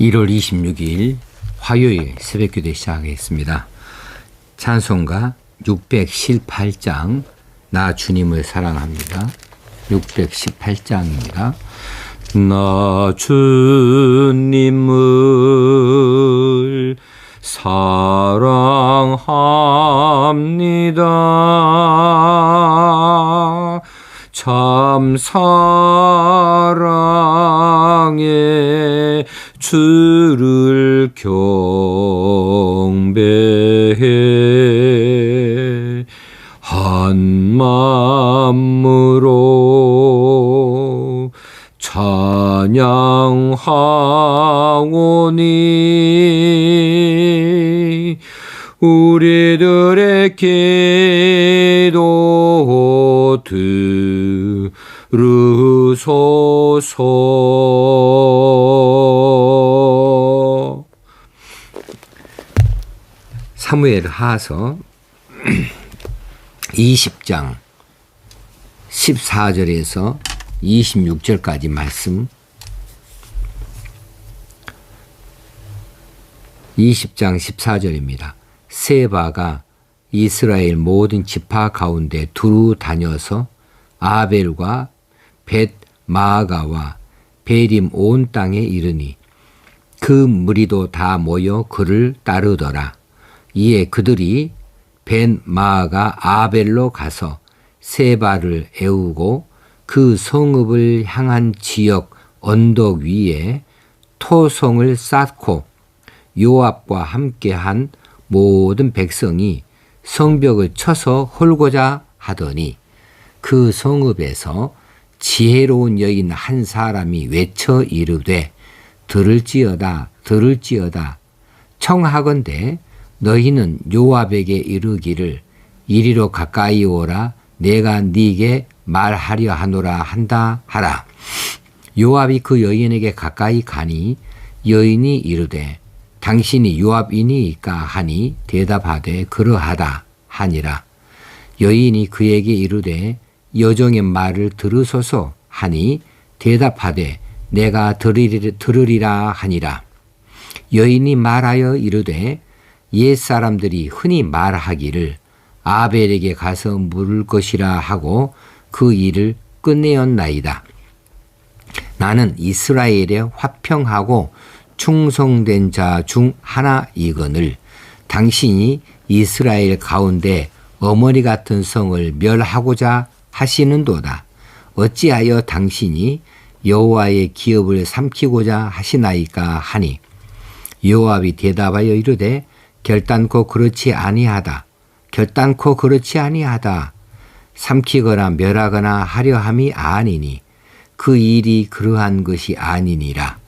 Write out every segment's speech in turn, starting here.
1월 26일 화요일 새벽기도 시작하겠습니다. 찬송가 618장 나 주님을 사랑합니다. 618장입니다. 나 주님을 사랑합니다. 참 사랑해 주를 경배해. 한 마음으로 찬양하오니 우리들의 기 소서 사무엘 하서 20장 14절에서 26절까지 말씀 20장 14절입니다. 세바가 이스라엘 모든 지파 가운데 두루 다녀서 아벨과 벳 마아가와 베림 온 땅에 이르니 그 무리도 다 모여 그를 따르더라. 이에 그들이 벤 마아가 아벨로 가서 세바를 애우고 그 성읍을 향한 지역 언덕 위에 토성을 쌓고 요압과 함께한 모든 백성이 성벽을 쳐서 홀고자 하더니 그 성읍에서 지혜로운 여인 한 사람이 외쳐 이르되 들을지어다 들을지어다. 청하건대 너희는 요압에게 이르기를 이리로 가까이 오라. 내가 네게 말하려 하노라 한다 하라. 요압이 그 여인에게 가까이 가니 여인이 이르되 당신이 요압이니까 하니 대답하되 그러하다 하니라. 여인이 그에게 이르되 여종의 말을 들으소서 하니 대답하되 내가 들으리라 하니라 여인이 말하여 이르되 옛 사람들이 흔히 말하기를 아벨에게 가서 물을 것이라 하고 그 일을 끝내었나이다. 나는 이스라엘에 화평하고 충성된 자 중 하나이거늘 당신이 이스라엘 가운데 어머니 같은 성을 멸하고자 하시는도다. 어찌하여 당신이 여호와의 기업을 삼키고자 하시나이까 하니 요압이 대답하여 이르되 결단코 그렇지 아니하다. 결단코 그렇지 아니하다. 삼키거나 멸하거나 하려 함이 아니니 그 일이 그러한 것이 아니니라.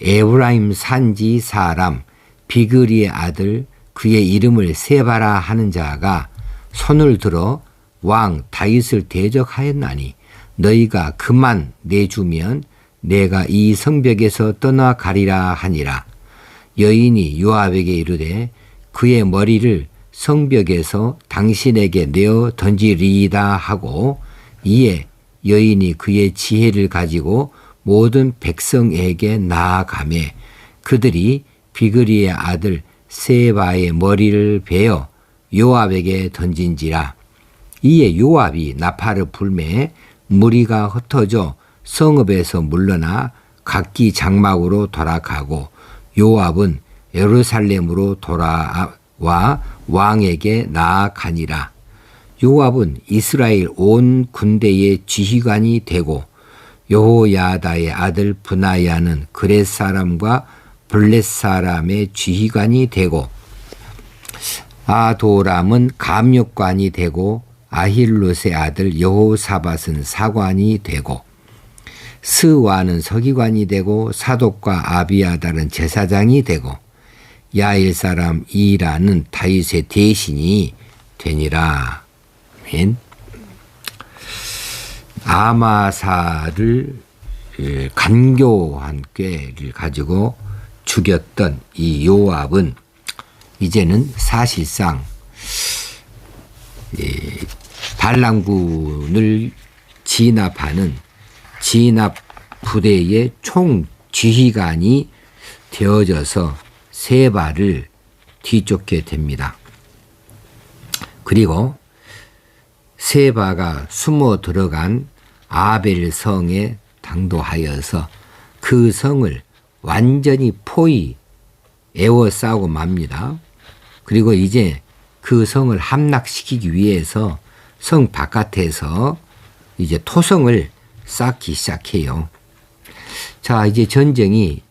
에브라임 산지 사람 비그리의 아들 그의 이름을 세바라 하는 자가 손을 들어 왕 다윗을 대적하였나니 너희가 그만 내주면 내가 이 성벽에서 떠나가리라 하니라. 여인이 요압에게 이르되 그의 머리를 성벽에서 당신에게 내어 던지리이다 하고 이에 여인이 그의 지혜를 가지고 모든 백성에게 나아가매 그들이 비그리의 아들 세바의 머리를 베어 요압에게 던진지라 이에 요압이 나팔을 불매 무리가 흩어져 성읍에서 물러나 각기 장막으로 돌아가고 요압은 예루살렘으로 돌아와 왕에게 나아가니라. 요압은 이스라엘 온 군대의 지휘관이 되고 여호야다의 아들 분하야는 그렛 사람과 블렛 사람의 지휘관이 되고 아도람은 감역관이 되고 아힐롯의 아들 여호사밧은 사관이 되고 스와는 서기관이 되고 사독과 아비아달은 제사장이 되고 야일 사람 이라는 다윗의 대신이 되니라. 아멘. 아마사를 간교한 꾀를 가지고 죽였던 이 요압은 이제는 사실상 반란군을 진압하는 진압 부대의 총 지휘관이 되어져서 세 발을 뒤쫓게 됩니다. 그리고 세바가 숨어 들어간 아벨 성에 당도하여서 그 성을 완전히 포위 에워싸고 맙니다. 그리고 이제 그 성을 함락시키기 위해서 성 바깥에서 이제 토성을 쌓기 시작해요. 자, 이제 전쟁이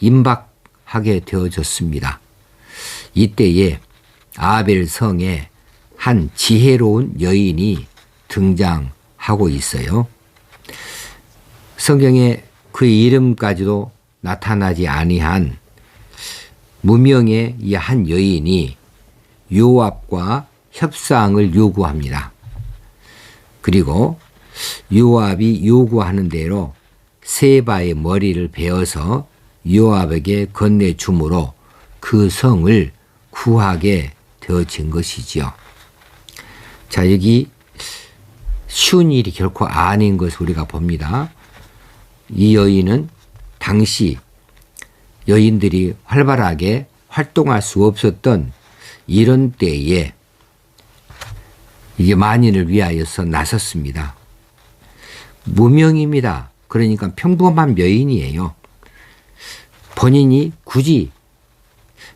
임박하게 되어졌습니다. 이때에 아벨 성에 한 지혜로운 여인이 등장하고 있어요. 성경에 그 이름까지도 나타나지 아니한 무명의 이 한 여인이 요압과 협상을 요구합니다. 그리고 요압이 요구하는 대로 세바의 머리를 베어서 요압에게 건네주므로 그 성을 구하게 되어진 것이지요. 자, 여기 쉬운 일이 결코 아닌 것을 우리가 봅니다. 이 여인은 당시 여인들이 활발하게 활동할 수 없었던 이런 때에 이게 만인을 위하여서 나섰습니다. 무명입니다. 그러니까 평범한 여인이에요. 본인이 굳이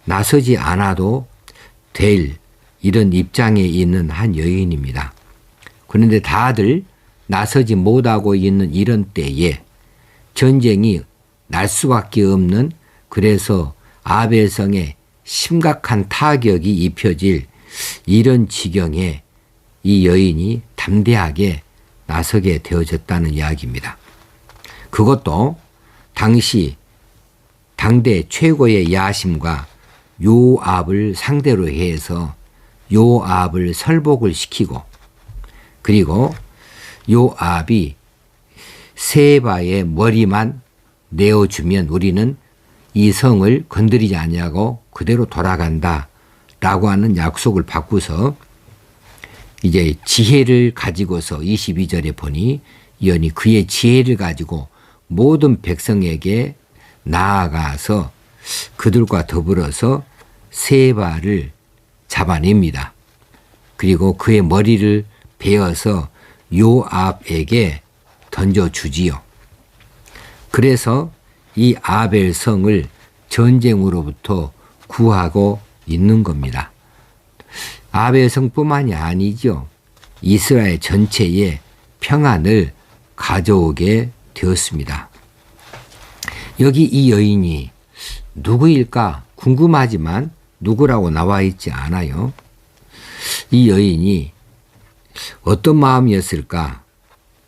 나서지 않아도 될 이런 입장에 있는 한 여인입니다. 그런데 다들 나서지 못하고 있는 이런 때에 전쟁이 날 수밖에 없는 그래서 아벨성에 심각한 타격이 입혀질 이런 지경에 이 여인이 담대하게 나서게 되어졌다는 이야기입니다. 그것도 당시 당대 최고의 야심과 요압을 상대로 해서 요압을 설복을 시키고 그리고 요압이 세바의 머리만 내어주면 우리는 이 성을 건드리지 않냐고 그대로 돌아간다 라고 하는 약속을 받고서 이제 지혜를 가지고서 22절에 보니 이언이 그의 지혜를 가지고 모든 백성에게 나아가서 그들과 더불어서 세바를 잡아냅니다. 그리고 그의 머리를 베어서 요압에게 던져주지요. 그래서 이 아벨 성을 전쟁으로부터 구하고 있는 겁니다. 아벨 성뿐만이 아니죠. 이스라엘 전체에 평안을 가져오게 되었습니다. 여기 이 여인이 누구일까 궁금하지만 누구라고 나와 있지 않아요. 이 여인이 어떤 마음이었을까?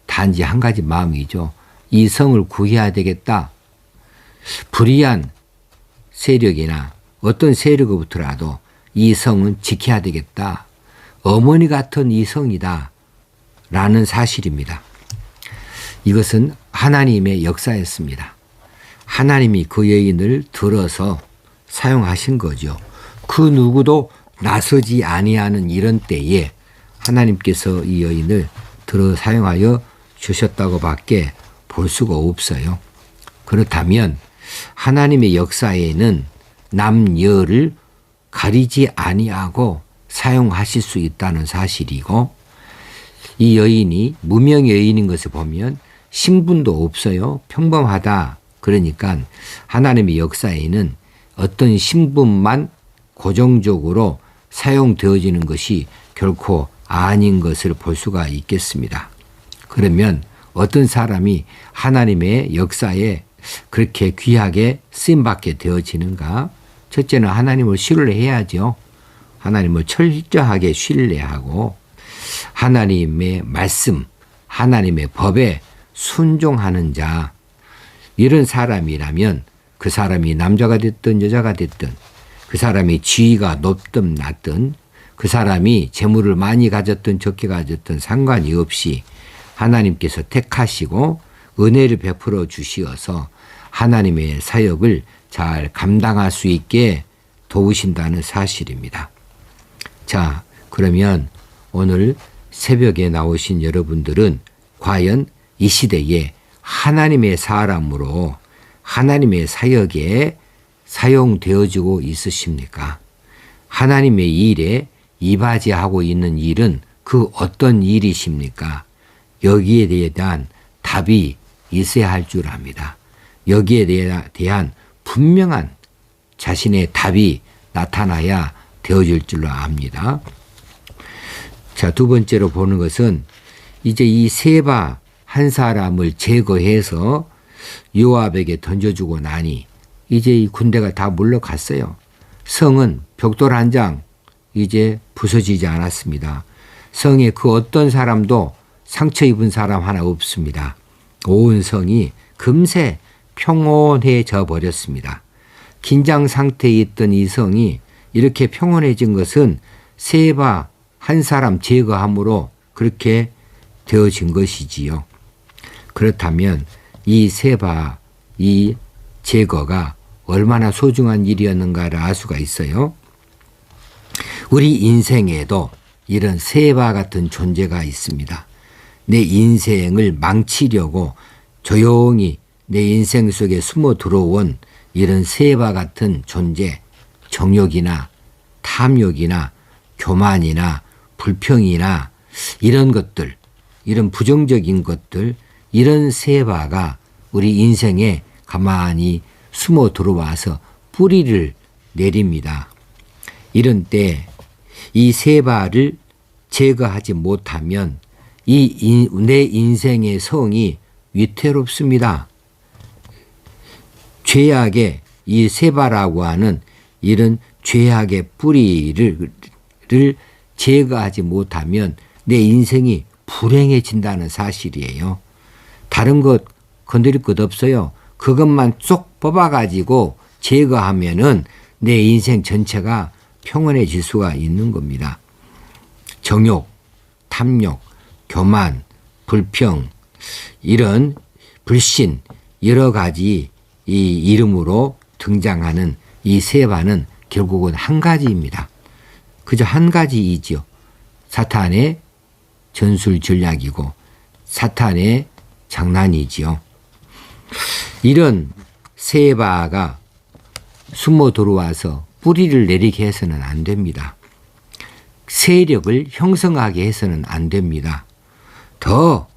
단지 한 가지 마음이죠. 이 성을 구해야 되겠다. 불의한 세력이나 어떤 세력으로부터라도 이 성은 지켜야 되겠다. 어머니 같은 이 성이다. 라는 사실입니다. 이것은 하나님의 역사였습니다. 하나님이 그 여인을 들어서 사용하신 거죠. 그 누구도 나서지 아니하는 이런 때에 하나님께서 이 여인을 들어 사용하여 주셨다고밖에 볼 수가 없어요. 그렇다면 하나님의 역사에는 남녀를 가리지 아니하고 사용하실 수 있다는 사실이고 이 여인이 무명 여인인 것을 보면 신분도 없어요. 평범하다. 그러니까 하나님의 역사에는 어떤 신분만 고정적으로 사용되어지는 것이 결코 아닌 것을 볼 수가 있겠습니다. 그러면 어떤 사람이 하나님의 역사에 그렇게 귀하게 쓰임받게 되어지는가? 첫째는 하나님을 신뢰해야죠. 하나님을 철저하게 신뢰하고 하나님의 말씀, 하나님의 법에 순종하는 자, 이런 사람이라면 그 사람이 남자가 됐든 여자가 됐든 그 사람이 지위가 높든 낮든 그 사람이 재물을 많이 가졌든 적게 가졌든 상관이 없이 하나님께서 택하시고 은혜를 베풀어 주시어서 하나님의 사역을 잘 감당할 수 있게 도우신다는 사실입니다. 자, 그러면 오늘 새벽에 나오신 여러분들은 과연 이 시대에 하나님의 사람으로 하나님의 사역에 사용되어지고 있으십니까? 하나님의 일에 이바지하고 있는 일은 그 어떤 일이십니까? 여기에 대한 답이 있어야 할 줄 압니다. 여기에 대한 분명한 자신의 답이 나타나야 되어질 줄로 압니다. 자, 두 번째로 보는 것은 이제 이 세바 한 사람을 제거해서 요압에게 던져주고 나니 이제 이 군대가 다 물러갔어요. 성은 벽돌 한 장 이제 부서지지 않았습니다. 성에 그 어떤 사람도 상처 입은 사람 하나 없습니다. 온 성이 금세 평온해져 버렸습니다. 긴장 상태에 있던 이 성이 이렇게 평온해진 것은 세바 한 사람 제거함으로 그렇게 되어진 것이지요. 그렇다면 이 세바 이 제거가 얼마나 소중한 일이었는가를 알 수가 있어요. 우리 인생에도 이런 세바 같은 존재가 있습니다. 내 인생을 망치려고 조용히 내 인생 속에 숨어 들어온 이런 세바 같은 존재, 정욕이나 탐욕이나 교만이나 불평이나 이런 것들, 이런 부정적인 것들, 이런 세바가 우리 인생에 가만히 숨어 들어와서 뿌리를 내립니다. 이런 때 이 세바를 제거하지 못하면 이 내 인생의 성이 위태롭습니다. 죄악의 이 세바라고 하는 이런 죄악의 뿌리를 제거하지 못하면 내 인생이 불행해진다는 사실이에요. 다른 것 건드릴 것 없어요. 그것만 쏙 뽑아가지고 제거하면은 내 인생 전체가 평온해질 수가 있는 겁니다. 정욕, 탐욕, 교만, 불평, 이런 불신, 여러 가지 이 이름으로 등장하는 이 세바는 결국은 한 가지입니다. 그저 한 가지이지요. 사탄의 전술 전략이고 사탄의 장난이지요. 이런 세 바가 숨어 들어와서 뿌리를 내리게 해서는 안 됩니다. 세력을 형성하게 해서는 안 됩니다. 더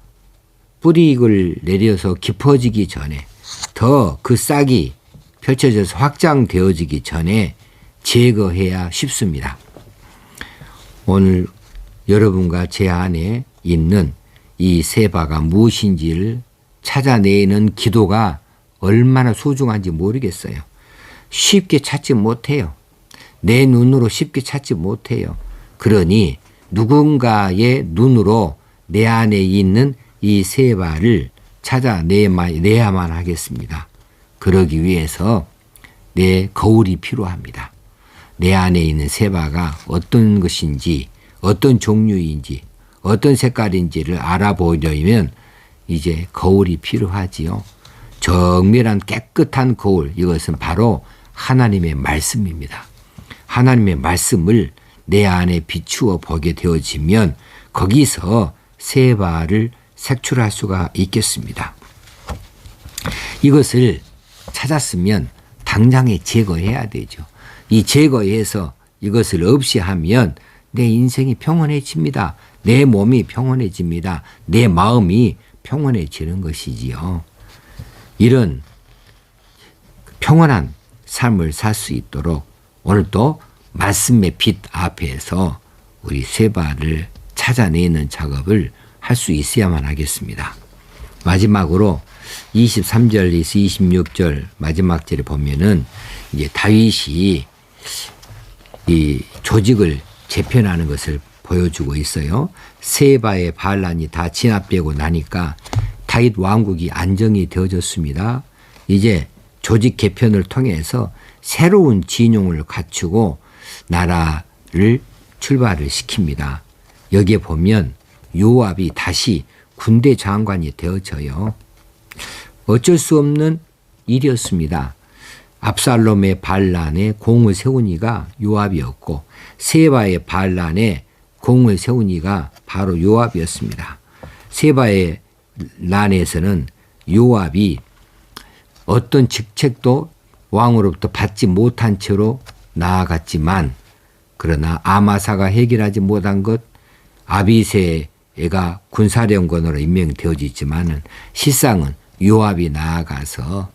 뿌리를 내려서 깊어지기 전에 더 그 싹이 펼쳐져서 확장되어지기 전에 제거해야 쉽습니다. 오늘 여러분과 제 안에 있는 이 세바가 무엇인지를 찾아내는 기도가 얼마나 소중한지 모르겠어요. 쉽게 찾지 못해요. 내 눈으로 쉽게 찾지 못해요. 그러니 누군가의 눈으로 내 안에 있는 이 세바를 찾아내야만 하겠습니다. 그러기 위해서 내 거울이 필요합니다. 내 안에 있는 세바가 어떤 것인지, 어떤 종류인지, 어떤 색깔인지를 알아보려면 이제 거울이 필요하지요. 정밀한 깨끗한 거울, 이것은 바로 하나님의 말씀입니다. 하나님의 말씀을 내 안에 비추어 보게 되어지면 거기서 세바를 색출할 수가 있겠습니다. 이것을 찾았으면 당장에 제거해야 되죠. 이 제거해서 이것을 없이 하면 내 인생이 평온해집니다. 내 몸이 평온해집니다. 내 마음이 평온해지는 것이지요. 이런 평온한 삶을 살 수 있도록 오늘도 말씀의 빛 앞에서 우리 세바를 찾아내는 작업을 할 수 있어야만 하겠습니다. 마지막으로 23절에서 26절 마지막 절에 보면은 이제 다윗이 이 조직을 재편하는 것을 보여주고 있어요. 세바의 반란이 다 진압되고 나니까 다윗 왕국이 안정이 되어졌습니다. 이제 조직 개편을 통해서 새로운 진용을 갖추고 나라를 출발을 시킵니다. 여기에 보면 요압이 다시 군대 장관이 되어져요. 어쩔 수 없는 일이었습니다. 압살롬의 반란에 공을 세운 이가 요압이었고 세바의 반란에 공을 세운 이가 바로 요압이었습니다. 세바의 난에서는 요압이 어떤 직책도 왕으로부터 받지 못한 채로 나아갔지만 그러나 아마사가 해결하지 못한 것 아비세 가 군사령관으로 임명되어지지만은 실상은 요압이 나아가서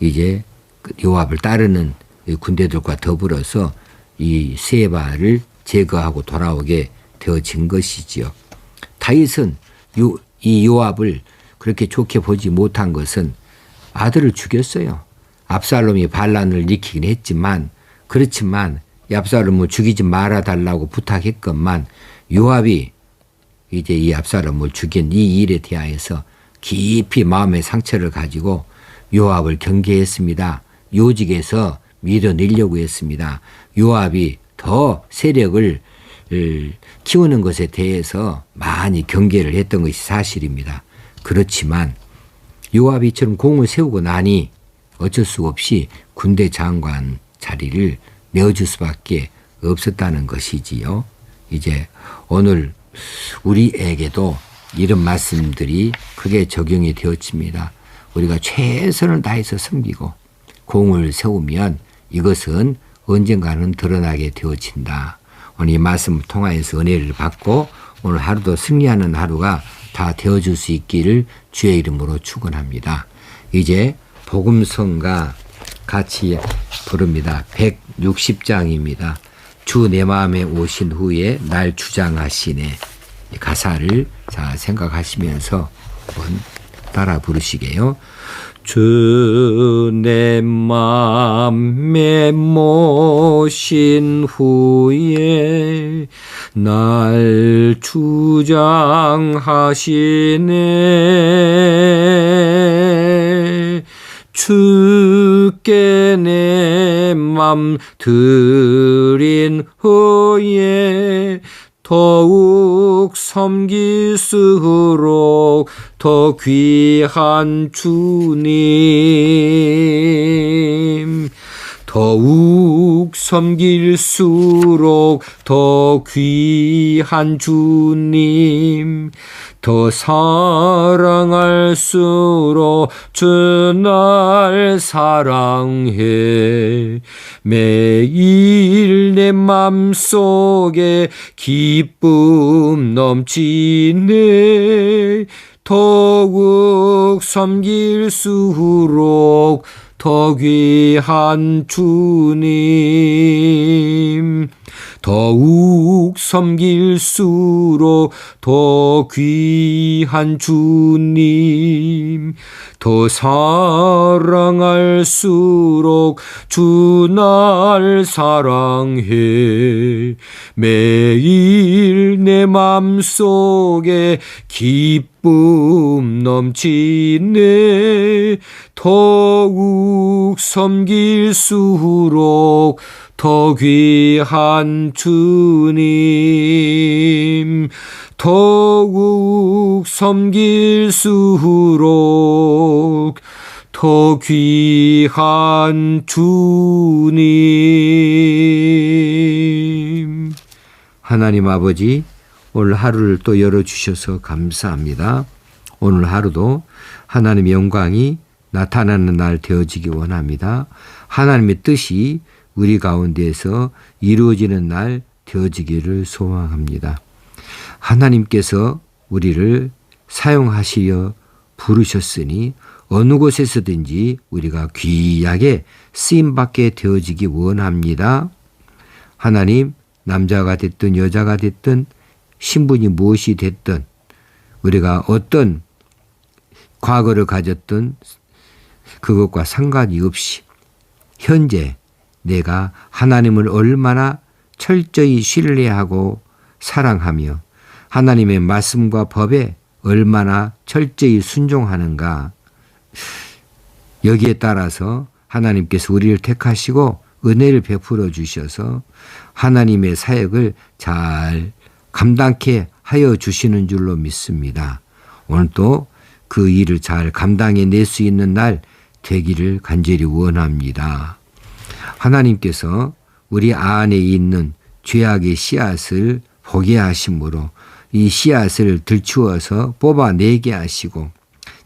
이제 그 요압을 따르는 이 군대들과 더불어서 이 세바를 제거하고 돌아오게 되어진 것이지요. 다윗은 요, 이 요압을 그렇게 좋게 보지 못한 것은 아들을 죽였어요. 압살롬이 반란을 일으키긴 했지만 그렇지만 이 압살롬을 죽이지 말아 달라고 부탁했건만 요압이 이제 이 압살롬을 죽인 이 일에 대하여서 깊이 마음의 상처를 가지고 요압을 경계했습니다. 요직에서 밀어내려고 했습니다. 요압이 더 세력을 키우는 것에 대해서 많이 경계를 했던 것이 사실입니다. 그렇지만 요압이 이처럼 공을 세우고 나니 어쩔 수 없이 군대 장관 자리를 내어줄 수밖에 없었다는 것이지요. 이제 오늘 우리에게도 이런 말씀들이 크게 적용이 되었습니다. 우리가 최선을 다해서 섬기고 공을 세우면 이것은 언젠가는 드러나게 되어진다. 오늘 이 말씀을 통하여서 은혜를 받고 오늘 하루도 승리하는 하루가 다 되어줄 수 있기를 주의 이름으로 축원합니다. 이제 복음성가 같이 부릅니다. 160장입니다. 주 내 마음에 오신 후에 날 주장하시네. 가사를 자 생각하시면서 한번 따라 부르시게요. 주 내 맘에 모신 후에 날 주장하시네 주께 내 맘 드린 후에 더욱 섬길수록 더 귀한 주님. 더욱 섬길수록 더 귀한 주님 더 사랑할수록 주 날 사랑해. 매일 내 맘속에 기쁨 넘치네. 더욱 섬길수록 더 귀한 주님 더욱 섬길수록 더 귀한 주님 더 사랑할수록 주 날 사랑해. 매일 내 맘속에 기쁨 넘치네. 더욱 섬길수록 더 귀한 주님. 더욱 섬길수록 더 귀한 주님. 하나님 아버지 오늘 하루를 또 열어주셔서 감사합니다. 오늘 하루도 하나님의 영광이 나타나는 날 되어지기 원합니다. 하나님의 뜻이 우리 가운데에서 이루어지는 날 되어지기를 소망합니다. 하나님께서 우리를 사용하시려 부르셨으니 어느 곳에서든지 우리가 귀하게 쓰임받게 되어지기 원합니다. 하나님, 남자가 됐든 여자가 됐든 신분이 무엇이 됐든 우리가 어떤 과거를 가졌든 그것과 상관이 없이 현재 내가 하나님을 얼마나 철저히 신뢰하고 사랑하며 하나님의 말씀과 법에 얼마나 철저히 순종하는가 여기에 따라서 하나님께서 우리를 택하시고 은혜를 베풀어 주셔서 하나님의 사역을 잘 감당케 하여 주시는 줄로 믿습니다. 오늘 또그 일을 잘 감당해 낼 수 있는 날 되기를 간절히 원합니다. 하나님께서 우리 안에 있는 죄악의 씨앗을 보게 하심으로 이 씨앗을 들추어서 뽑아내게 하시고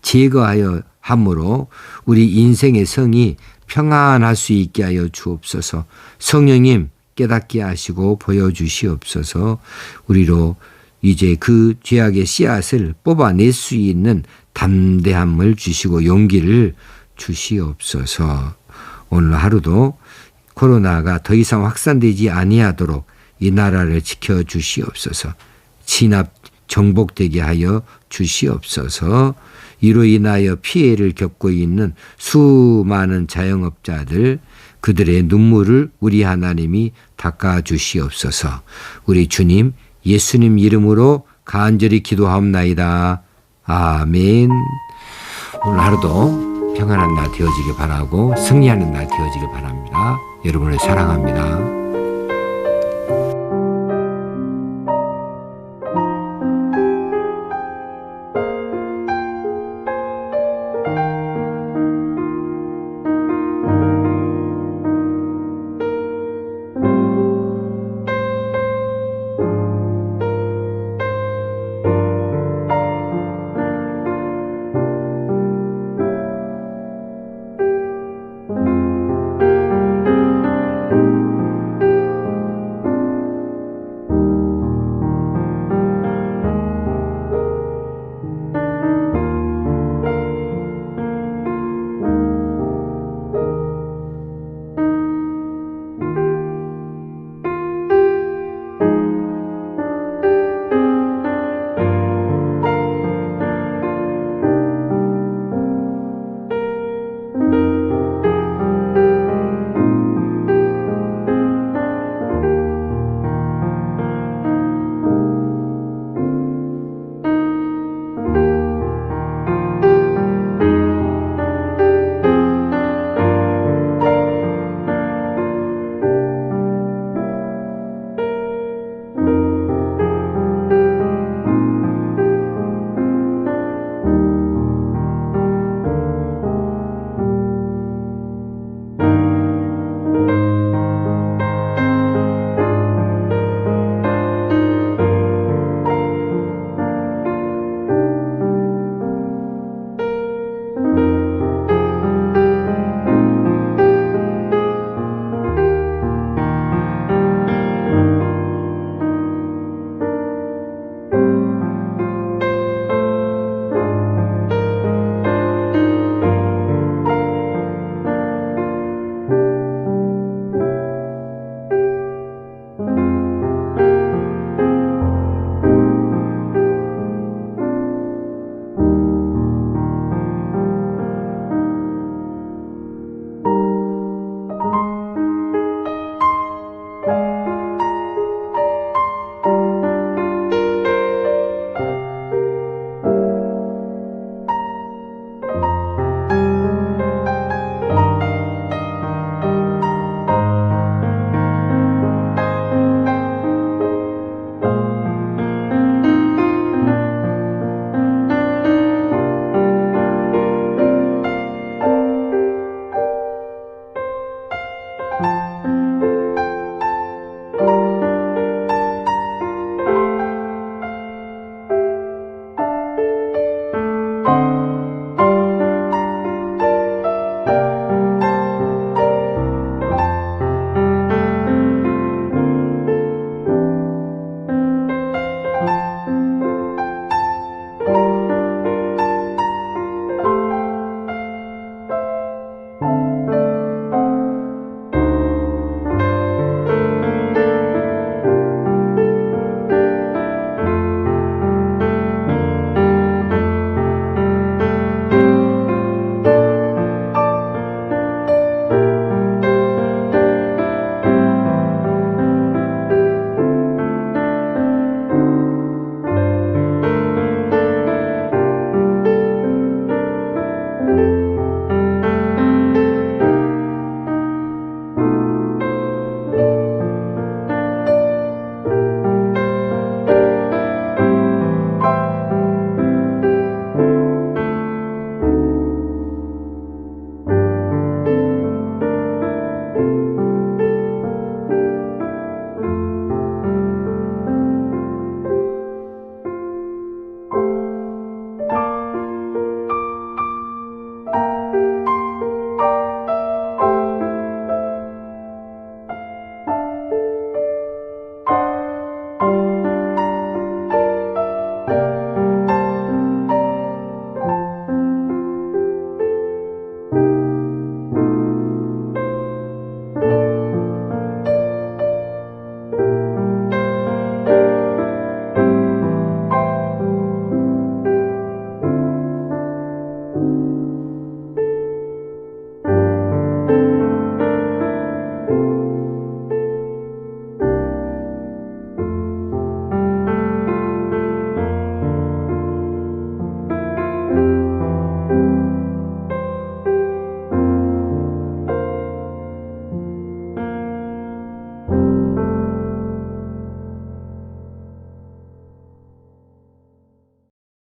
제거하여 함으로 우리 인생의 성이 평안할 수 있게 하여 주옵소서. 성령님 깨닫게 하시고 보여주시옵소서. 우리로 이제 그 죄악의 씨앗을 뽑아낼 수 있는 담대함을 주시고 용기를 주시옵소서. 오늘 하루도 코로나가 더 이상 확산되지 아니하도록 이 나라를 지켜 주시옵소서. 진압 정복되게 하여 주시옵소서. 이로 인하여 피해를 겪고 있는 수많은 자영업자들 그들의 눈물을 우리 하나님이 닦아 주시옵소서. 우리 주님 예수님 이름으로 간절히 기도하옵나이다. 아멘. 오늘 하루도 평안한 날 되어지길 바라고 승리하는 날 되어지길 바랍니다. 여러분을 사랑합니다.